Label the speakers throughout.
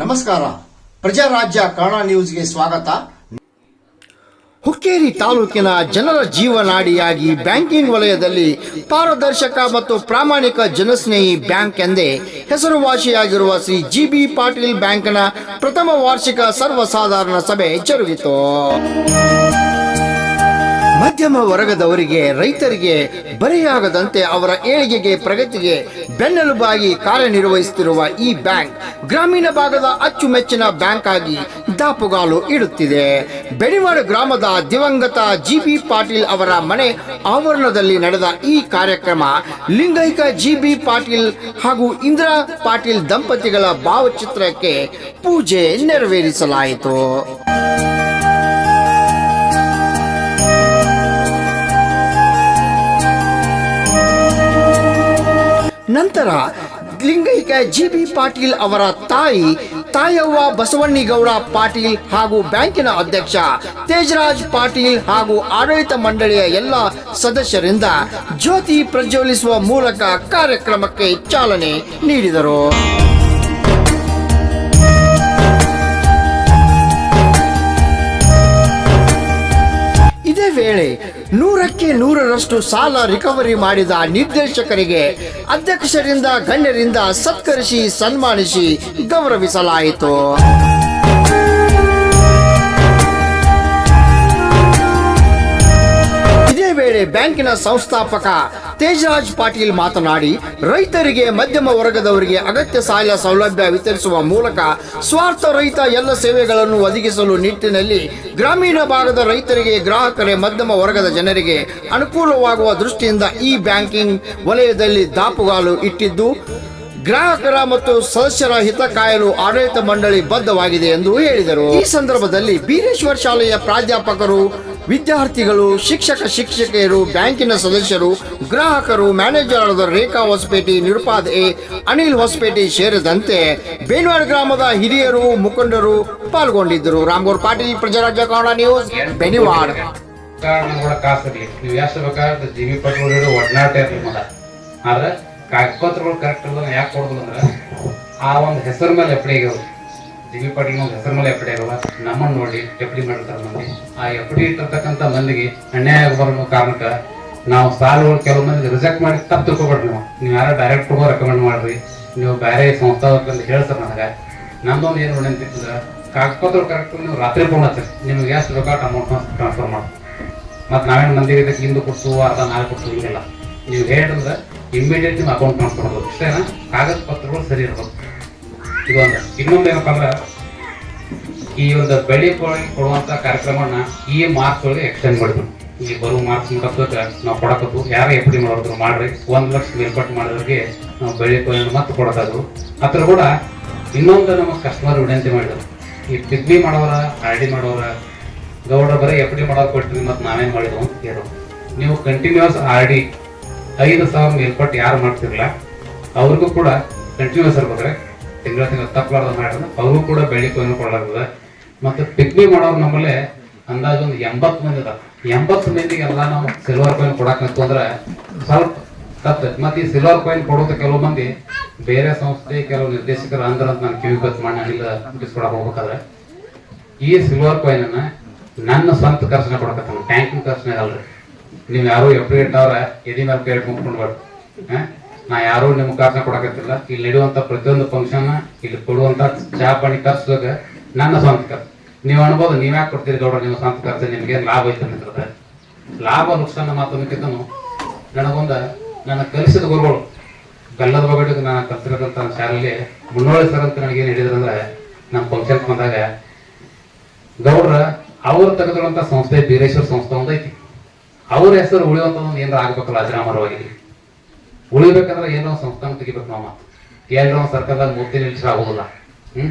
Speaker 1: ನಮಸ್ಕಾರ. ಪ್ರಜಾರಾಜ್ಯ ಕನ್ನಡ ನ್ಯೂಸ್ಗೆ ಸ್ವಾಗತ.
Speaker 2: ಹುಕ್ಕೇರಿ ತಾಲೂಕಿನ ಜನರ ಜೀವನಾಡಿಯಾಗಿ ಬ್ಯಾಂಕಿಂಗ್ ವಲಯದಲ್ಲಿ ಪಾರದರ್ಶಕ ಮತ್ತು ಪ್ರಾಮಾಣಿಕ ಜನಸ್ನೇಹಿ ಬ್ಯಾಂಕ್ ಎಂದೇ ಹೆಸರುವಾಸಿಯಾಗಿರುವ ಶ್ರೀ ಜಿ ಬಿ ಪಾಟೀಲ್ ಬ್ಯಾಂಕ್ನ ಪ್ರಥಮ ವಾರ್ಷಿಕ ಸರ್ವಸಾಧಾರಣ ಸಭೆ ಜರುಗಿತು. ಮಧ್ಯಮ ವರ್ಗದವರಿಗೆ, ರೈತರಿಗೆ ಬರೆಯಾಗದಂತೆ ಅವರ ಏಳಿಗೆಗೆ, ಪ್ರಗತಿಗೆ ಬೆನ್ನೆಲುಬಾಗಿ ಕಾರ್ಯನಿರ್ವಹಿಸುತ್ತಿರುವ ಈ ಬ್ಯಾಂಕ್ ಗ್ರಾಮೀಣ ಭಾಗದ ಅಚ್ಚುಮೆಚ್ಚಿನ ಬ್ಯಾಂಕ್ ಆಗಿ ದಾಪುಗಾಲು ಇಡುತ್ತಿದೆ. ಬೆಣಿವಾಡ ಗ್ರಾಮದ ದಿವಂಗತ ಜಿ ಬಿ ಪಾಟೀಲ್ ಅವರ ಮನೆ ಆವರಣದಲ್ಲಿ ನಡೆದ ಈ ಕಾರ್ಯಕ್ರಮ ಲಿಂಗೈಕ ಜಿ ಬಿ ಪಾಟೀಲ್ ಹಾಗೂ ಇಂದಿರಾ ಪಾಟೀಲ್ ದಂಪತಿಗಳ ಭಾವಚಿತ್ರಕ್ಕೆ ಪೂಜೆ ನೆರವೇರಿಸಲಾಯಿತು. ನಂತರ ಲಿಂಗೈಕ್ಯ ಜಿ ಬಿ ಪಾಟೀಲ್ ಅವರ ತಾಯಿ ತಾಯವ್ವ ಬಸವಣ್ಣಿಗೌಡ ಪಾಟೀಲ್ ಹಾಗೂ ಬ್ಯಾಂಕಿನ ಅಧ್ಯಕ್ಷ ತೇಜರಾಜ್ ಪಾಟೀಲ್ ಹಾಗೂ ಆಡಳಿತ ಮಂಡಳಿಯ ಎಲ್ಲ ಸದಸ್ಯರಿಂದ ಜ್ಯೋತಿ ಪ್ರಜ್ವಲಿಸುವ ಮೂಲಕ ಕಾರ್ಯಕ್ರಮಕ್ಕೆ ಚಾಲನೆ ನೀಡಿದರು. ವೇಳೆ ನೂರಕ್ಕೆ ನೂರರಷ್ಟು ಸಾಲ ರಿಕವರಿ ಮಾಡಿದ ನಿರ್ದೇಶಕರಿಗೆ ಅಧ್ಯಕ್ಷರಿಂದ, ಗಣ್ಯರಿಂದ ಸತ್ಕರಿಸಿ, ಸನ್ಮಾನಿಸಿ ಗೌರವಿಸಲಾಯಿತು. ಇದೇ ವೇಳೆ ಬ್ಯಾಂಕಿನ ಸಂಸ್ಥಾಪಕ ತೇಜರಾಜ್ ಪಾಟೀಲ್ ಮಾತನಾಡಿ, ರೈತರಿಗೆ, ಮಧ್ಯಮ ವರ್ಗದವರಿಗೆ ಅಗತ್ಯ ಸಾಲ ಸೌಲಭ್ಯ ವಿತರಿಸುವ ಮೂಲಕ ಸ್ವಾರ್ಥ ರಹಿತ ಎಲ್ಲ ಸೇವೆಗಳನ್ನು ಒದಗಿಸಲು ನಿಟ್ಟಿನಲ್ಲಿ ಗ್ರಾಮೀಣ ಭಾಗದ ರೈತರಿಗೆ, ಗ್ರಾಹಕರೇ, ಮಧ್ಯಮ ವರ್ಗದ ಜನರಿಗೆ ಅನುಕೂಲವಾಗುವ ದೃಷ್ಟಿಯಿಂದ ಈ ಬ್ಯಾಂಕಿಂಗ್ ವಲಯದಲ್ಲಿ ದಾಪುಗಾಲು ಇಟ್ಟಿದ್ದು, ಗ್ರಾಹಕರ ಮತ್ತು ಸದಸ್ಯರ ಹಿತ ಕಾಯಲು ಆಡಳಿತ ಮಂಡಳಿ ಬದ್ಧವಾಗಿದೆ ಎಂದು ಹೇಳಿದರು. ಈ ಸಂದರ್ಭದಲ್ಲಿ ಬೀರೇಶ್ವರ್ ಶಾಲೆಯ ಪ್ರಾಧ್ಯಾಪಕರು ವಿದ್ಯಾರ್ಥಿಗಳು, ಶಿಕ್ಷಕ, ಶಿಕ್ಷಕಿಯರು, ಬ್ಯಾಂಕಿನ ಸದಸ್ಯರು, ಗ್ರಾಹಕರು ಮ್ಯಾನೇಜರ್ ಆದ ರೇಖಾ ಹೊಸಪೇಟೆ, ನಿರುಪಾದೆ ಅನಿಲ್ ಹೊಸಪೇಟೆ ಸೇರಿದಂತೆ ಬೇನ್ವಾಡ್ ಗ್ರಾಮದ ಹಿರಿಯರು, ಮುಖಂಡರು ಪಾಲ್ಗೊಂಡಿದ್ದರು. ರಾಮಗೌರ್ ಪಾಟೀಲ್, ಪ್ರಜಾರಾಜ್ಯ ಕನ್ನಡ ನ್ಯೂಸ್, ಬೆನಿವಾಡ್.
Speaker 3: ಆದ್ರೆ ಕಾಗಪತ್ರಗಳು ಕರೆಕ್ಟ್ ಯಾಕೆ ಕೊಡೋದು ಅಂದ್ರೆ, ಆ ಒಂದು ಹೆಸರು ಮೇಲೆ ಎಫ್ ಡಿ ಬಿ ಪಾಟೀಲ್ ಹೆಸರು ಮೇಲೆ ಎಫ್ಡಿ ಆಗ್ಯಾವ ನಮ್ಮನ್ನು ನೋಡಿ ಎಫ್ಡಿ ಮಾಡಿರ್ತಾರೆ ಮಂದಿ. ಆ ಎಫ್ ಡಿ ಇಟ್ಟಿರ್ತಕ್ಕಂಥ ಮಂದಿಗೆ ಅನ್ಯಾಯ ಬರೋ ಕಾರಣಕ್ಕೆ ನಾವು ಸಾಲಗಳು ಕೆಲವು ಮಂದಿ ರಿಜೆಕ್ಟ್ ಮಾಡಿ ತಪ್ಪು ತಿಳ್ಕೊಬೇಡ್ರಿ ನಾವು. ನೀವು ಯಾರೋ ಡೈರೆಕ್ಟ್ ಹೋಗೋ ರೆಕಮೆಂಡ್ ಮಾಡ್ರಿ. ನೀವು ಬೇರೆ ಸಂಸ್ಥಾ ಹೇಳ್ತಾರೆ ನನಗೆ. ನಮ್ದೊಂದು ಏನು ಅಂತಂದ್ರೆ ಕಾಗದಪತ್ರ ಕರೆಕ್ಟ್ ನೀವು ರಾತ್ರಿ ಫೋನ್ ನಿಮ್ಗೆ ಎಷ್ಟು ಬೇಕಾದ ಅಮೌಂಟ್ ಟ್ರಾನ್ಸ್ಫರ್ ಮಾಡಿ. ಮತ್ತು ನಾವೇನು ಮಂದಿ ಇದಕ್ಕೆ ಇಂದು ಕೊಡ್ಸು, ಅರ್ಧ ನಾಲ್ಕು ಕೊಡ್ಸು ಇಲ್ಲ ನೀವು ಹೇಳಿದ್ರೆ ಇಮಿಡಿಯೇಟ್ ನಿಮ್ಮ ಅಕೌಂಟ್ ಟ್ರಾನ್ಸ್ಫರ್ ಮಾಡ್ಬೋದು ಇಷ್ಟೇನಾ ಕಾಗದ ಪತ್ರಗಳು ಸರಿ ಇರ್ಬೇಕು. ಇದೊಂದು ಇನ್ನೊಂದು ಏನಪ್ಪ ಅಂದ್ರೆ ಈ ಒಂದು ಬೆಳೆ ಕೊಡ- ಕೊಡುವಂತ ಕಾರ್ಯಕ್ರಮನ ಈ ಮಾರ್ಚ್ ಒಳಗೆ ಎಕ್ಸ್ಟೆಂಡ್ ಮಾಡಿದ್ರು. ಈ ಬರುವ ಮಾರ್ಚ್ ಮುಖಕ್ಕೆ ನಾವು ಕೊಡಕತ್ತು ಯಾರ ಎಫ್ ಡಿ ಮಾಡಿದ್ರು ಮಾಡ್ರಿ. ಒಂದ್ ಲಕ್ಷ ಮೇಲ್ಪಟ್ಟು ಮಾಡೋರಿಗೆ ನಾವು ಬೆಳೆ ಕೊಯ್ಯನ್ನು ಮತ್ತೆ ಕೊಡಕಾದ್ರು ಅದ್ರ ಕೂಡ ಇನ್ನೊಂದು ನಮ್ಮ ಕಸ್ಟಮರ್ ವಿನಂತಿ ಮಾಡಿದ್ರು. ಈ ಪಿಗ್ಮಿ ಮಾಡೋರ, ಆರ್ ಡಿ ಮಾಡೋರ ಗೌಡ ಬರೀ ಎಫ್ ಡಿ ಮಾಡೋರು ಕೊಟ್ಟಿರಿ ಮತ್ತೆ ನಾವೇನು ಮಾಡಿದ್ವು? ಅಂತ ಕೇಳು ನೀವು ಕಂಟಿನ್ಯೂಸ್ ಆರ್ ಡಿ ಐದು ಸಾವಿರ ಮೇಲ್ಪಟ್ಟು ಯಾರು ಮಾಡ್ತಿರಲ್ಲ ಅವ್ರಿಗೂ ಕೂಡ ಕಂಟಿನ್ಯೂಸ್ ಇರ್ಬೇಕ್ರೆ. ತಿಂಗಳ ತಿಂಗಳ ತಪ್ಪಲಾರ್ದ ಮಾಡಿದ್ರೆ ಅವ್ರಿಗೂ ಕೂಡ ಬೆಳಿ ಕೊಯ್ನು ಕೊಡಲಾಗ್ತದೆ. ಮತ್ತು ಪಿಕ್ನಿ ಮಾಡೋರು ನಮ್ಮಲ್ಲೇ ಅಂದಾಜು ಒಂದು ಎಂಬತ್ತು ಮಂದಿ ಅದ ಎಂಬತ್ತು ಮಂದಿಗೆ ಎಲ್ಲ ನಾವು ಸಿಲ್ವರ್ ಕಾಯಿನ್ ಕೊಡಾಕಂತು ಅಂದ್ರೆ ಸ್ವಲ್ಪ ತಪ್ಪು. ಮತ್ತೆ ಈ ಸಿಲ್ವರ್ ಕಾಯಿನ್ ಕೊಡೋದು ಕೆಲವು ಮಂದಿ ಬೇರೆ ಸಂಸ್ಥೆ, ಕೆಲವು ನಿರ್ದೇಶಕರು ಅಂದ್ರೆ ಅಂತ ನಾನು ಕಿವಿ ಕತ್ ಮಾಡಿ ಹೋಗ್ಬೇಕಾದ್ರೆ, ಈ ಸಿಲ್ವರ್ ಕಾಯಿನ್ ಅನ್ನ ನನ್ನ ಸ್ವಂತ ಖರ್ಚನ್ನ ಕೊಡಕತ್ತಾನ. ಟ್ಯಾಂಕಿನ ಖರ್ಚನಾಗ ಅಲ್ರಿ. ನೀವು ಯಾರು ಡಿ ಅವ್ರ ಎದಿ ಮೇಲೆ ಕೈ ಮುಟ್ಕೊಂಡ್ಬಾರ್ದು ನಾ ಯಾರು ನಿಮ್ಗೆ ಕಾರಣ ಕೊಡಕತ್ತಿಲ್ಲ. ಇಲ್ಲಿ ನಡೆಯುವಂತ ಪ್ರತಿಯೊಂದು ಫಂಕ್ಷನ್ ಇಲ್ಲಿ ಕೊಡುವಂತ ಚಹಾ ಪಾಣಿ ಖರ್ಚಾಗ ನನ್ನ ಸ್ವಂತ ಖರ್ಚು ನೀವು ಅನ್ಬೋದು, ನೀವ್ ಯಾಕೆ ಕೊಡ್ತೀರಿ ಗೌಡ ನಿಮ್ಮ ಸ್ವಂತ ಖರ್ಚು ನಿಮ್ಗೆ ಲಾಭ ಐತೆ ಲಾಭ ನುಕ್ಸಾನ ಮಾತನ್ನಕ್ಕಿಂತನು ನನಗೊಂದ ನನ್ನ ಕಲಿಸಿದ ಗುರುಗಳು ಬೆಲ್ಲದ ಬಗ್ಗೆ ನಾನು ಕಲ್ತಿರೋದಂತ ಶಾಲೆಯಲ್ಲಿ ಮುನ್ನೋಳಿ ಸರ್ ಅಂತ ನನಗೇನು ಹೇಳಿದ್ರಂದ್ರೆ ನಮ್ಮ ಫಂಕ್ಷನ್ ಬಂದಾಗ ಗೌಡ್ರ ಅವ್ರು ತೆಗೆದಿರುವಂತ ಸಂಸ್ಥೆ ಬೀರೇಶ್ವರ ಸಂಸ್ಥೆ ಒಂದೈತಿ. ಅವ್ರ ಹೆಸರು ಉಳಿಯುವಂತ ಏನಾರ ಆಗ್ಬೇಕಲ್ಲ ಅಜರಾಮರವಾಗಿ ಉಳಿಬೇಕಂದ್ರೆ ಏನೋ ಸಂಸ್ಥಾನ ತೆಗಿಬೇಕು ನಾವು ಎಲ್ಲೋ ಸರ್ಕಾರದಾಗ ಮೂರ್ತಿ ನಿಲ್ಸ್ರ ಆಗೋದಿಲ್ಲ ಹ್ಮ್?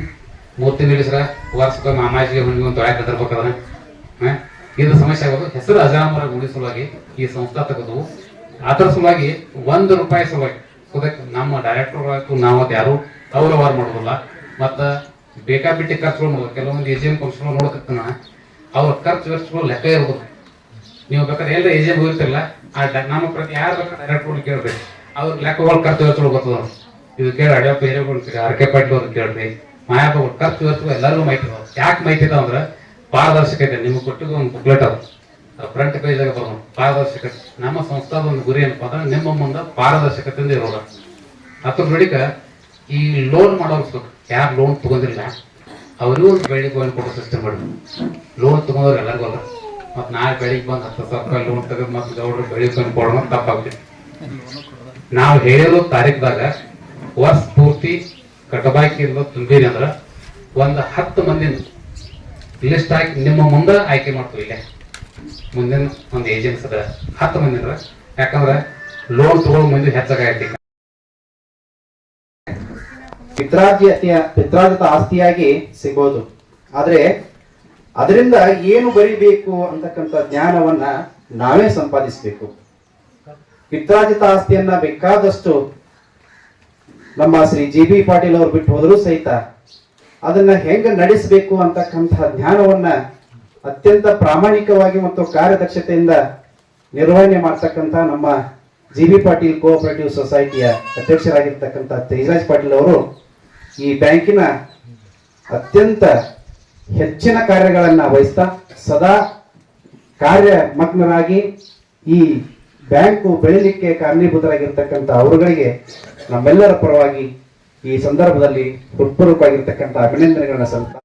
Speaker 3: ಮೂರ್ತಿ ನಿಲ್ಲಿಸ್ರ ವರ್ಷಕ್ಕೆ ಮಾಮಾಜಿಗೆ ಹುಣ್ಣಿಗೆ ಒಂದು ತೊಳೆ ಹ್ಮ್? ಇದು ಸಮಸ್ಯೆ ಆಗೋದು. ಹೆಸರು ಅಜರಾಮರ ಉಳಿಸುವಾಗಿ ಈ ಸಂಸ್ಥಾ ತೆಗೆದು ಅದರ ಸಲುವಾಗಿ ಒಂದು ರೂಪಾಯಿ ಸಲುವಾಗಿ. ಅದಕ್ಕೆ ನಮ್ಮ ಡೈರೆಕ್ಟರ್ ಆಯ್ತು ನಾವು ಅದು ಯಾರು ಅವ್ರ ವಾರ ಮಾಡೋದಿಲ್ಲ. ಮತ್ತ ಬೇಕಾಬಿಟ್ಟಿ ಖರ್ಚುಗಳು ನೋಡೋದು ಕೆಲವೊಂದು ಎ ಜಿ ಎಂ ಕೌನ್ಸಿಲ್ ಅವ್ರ ಖರ್ಚು ವೆಚ್ಚಗಳು ಲೆಕ್ಕ ಇರ್ಬೋದು ನೀವು ಬೇಕಾದ್ರೆ ಎಲ್ಲ ಎ ಜಿ ಎಂ ಆ ನಮ್ಮ ಪ್ರತಿ ಯಾರು ಬೇಕಾದ್ರೆ ಡೈರೆಕ್ಟ್ ಕೇಳ್ಬೇಕು. ಅವ್ರ ಲೆಕ್ಕಗಳು ಖರ್ಚು ವೆಚ್ಚಗಳು ಗೊತ್ತದ? ಇದು ಕೇಳಿ ಅಡಿಯಪ್ಪ ಹಿರೇಗಳು ಅರಕೆ ಪಾಟ್ಲು ಅವ್ರು ಕೇಳ್ರಿ ಮಾಯಾಬಗಳು ಖರ್ಚು ವೆಚ್ಚಗಳು ಎಲ್ಲರಿಗೂ ಮಾಹಿತಿ ಇದಾವೆ ಯಾಕೆ ಮೈತಿದ ಅಂದ್ರೆ ಪಾರದರ್ಶಕತೆ, ನಿಮ್ಗೆ ಕೊಟ್ಟಿದ್ದು ಒಂದು ಬುಕ್ಲೆಟ್ ಅದ. ಫ್ರಂಟ್ ಪೇಜ್ದಾಗ ಬರೋಣ ಪಾರದರ್ಶಕತೆ. ನಮ್ಮ ಸಂಸ್ಥಾದ ಒಂದು ಗುರಿ ಏನಪ್ಪ ಅಂದ್ರೆ ನಿಮ್ಮ ಮುಂದೆ ಪಾರದರ್ಶಕತೆಯಿಂದ ಇರೋದ. ಅದ್ರ ಬಳಿಕ ಈ ಲೋನ್ ಮಾಡೋರು ಯಾರು ಲೋನ್ ತಗೊಂಡಿಲ್ಲ ಅವರಿಗೂ ಒಂದು ಬೆಳಿಗ್ಗೆ ಒಂದು ಕೊಡೋ ಸಿಸ್ಟಮ್ ಮಾಡಿ ಲೋನ್ ತಗೊಂಡವ್ರು ಎಲ್ಲರಿಗೂ ಅಲ್ಲ ಮತ್ತು ನಾಳೆ ಬೆಳಿಗ್ಗೆ ಬಂದು ಹತ್ತು ಸಾವಿರ ರೂಪಾಯಿ ಲೋನ್ ತೆಗೆದು ಮತ್ತೆ ಗೌಡ್ರು ಬೆಳಿಗ್ಗೆ ಬಂದು ಕೊಡೋಣ ತಪ್ಪಾಗ್ತೈತಿ ನಾವು ಹೇಳಿರೋ ತಾರೀಕ್ದಾಗ ವರ್ಷ ಪೂರ್ತಿ ಕಟಬಾಕಿ ಇರೋ ತುಂಬಿರಿ ಅಂದ್ರ ಒಂದು ಹತ್ತು ಮಂದಿನ ಲಿಸ್ಟ್ ಹಾಕಿ ನಿಮ್ಮ ಮುಂದೆ ಆಯ್ಕೆ ಮಾಡ್ತೀವಿ ಇಲ್ಲೇ. ಮುಂದಿನ ಒಂದು ಏಜೆನ್ಸ್ ಅದ, ಹತ್ತು ಮಂದಿ ಅಂದ್ರ. ಯಾಕಂದ್ರೆ ಲೋನ್ ತಗೊಳ್ಳೋ ಮಂದಿ ಹೆಚ್ಚಾಗೈತಿ
Speaker 4: ಪಿತ್ರಾರ್ಜಿತ ಪಿತ್ರಾರ್ಜಿತ ಆಸ್ತಿಯಾಗಿ ಸಿಗೋದು ಆದ್ರೆ ಅದರಿಂದ ಏನು ಬರಿಬೇಕು ಅಂತಕ್ಕಂಥ ಜ್ಞಾನವನ್ನ ನಾವೇ ಸಂಪಾದಿಸಬೇಕು. ಪಿತ್ರಾರ್ಜಿತ ಆಸ್ತಿಯನ್ನ ಬೇಕಾದಷ್ಟು ನಮ್ಮ ಶ್ರೀ ಜಿ ಬಿ ಪಾಟೀಲ್ ಅವರು ಬಿಟ್ಟು ಹೋದರೂ ಸಹಿತ ಅದನ್ನ ಹೆಂಗ ನಡೆಸಬೇಕು ಅಂತಕ್ಕಂತಹ ಜ್ಞಾನವನ್ನ ಅತ್ಯಂತ ಪ್ರಾಮಾಣಿಕವಾಗಿ ಮತ್ತು ಕಾರ್ಯದಕ್ಷತೆಯಿಂದ ನಿರ್ವಹಣೆ ಮಾಡ್ತಕ್ಕಂಥ ನಮ್ಮ ಜಿ ಬಿ ಪಾಟೀಲ್ ಕೋಆಪರೇಟಿವ್ ಸೊಸೈಟಿಯ ಅಧ್ಯಕ್ಷರಾಗಿರ್ತಕ್ಕಂಥ ತೇಜರಾಜ್ ಪಾಟೀಲ್ ಅವರು ಈ ಬ್ಯಾಂಕಿನ ಅತ್ಯಂತ ಹೆಚ್ಚಿನ ಕಾರ್ಯಗಳನ್ನು ವಹಿಸ್ತಾ ಸದಾ ಕಾರ್ಯಮಗ್ನರಾಗಿ ಈ ಬ್ಯಾಂಕು ಬೆಳಿಲಿಕ್ಕೆ ಕಾರಣೀಭೂತರಾಗಿರ್ತಕ್ಕಂಥ ಅವರುಗಳಿಗೆ ನಮ್ಮೆಲ್ಲರ ಪರವಾಗಿ ಈ ಸಂದರ್ಭದಲ್ಲಿ ಹೃತ್ಪೂರ್ವಕವಾಗಿರ್ತಕ್ಕಂಥ ಅಭಿನಂದನೆಗಳನ್ನ ಸಲ್ಲಿಸ್ತಾ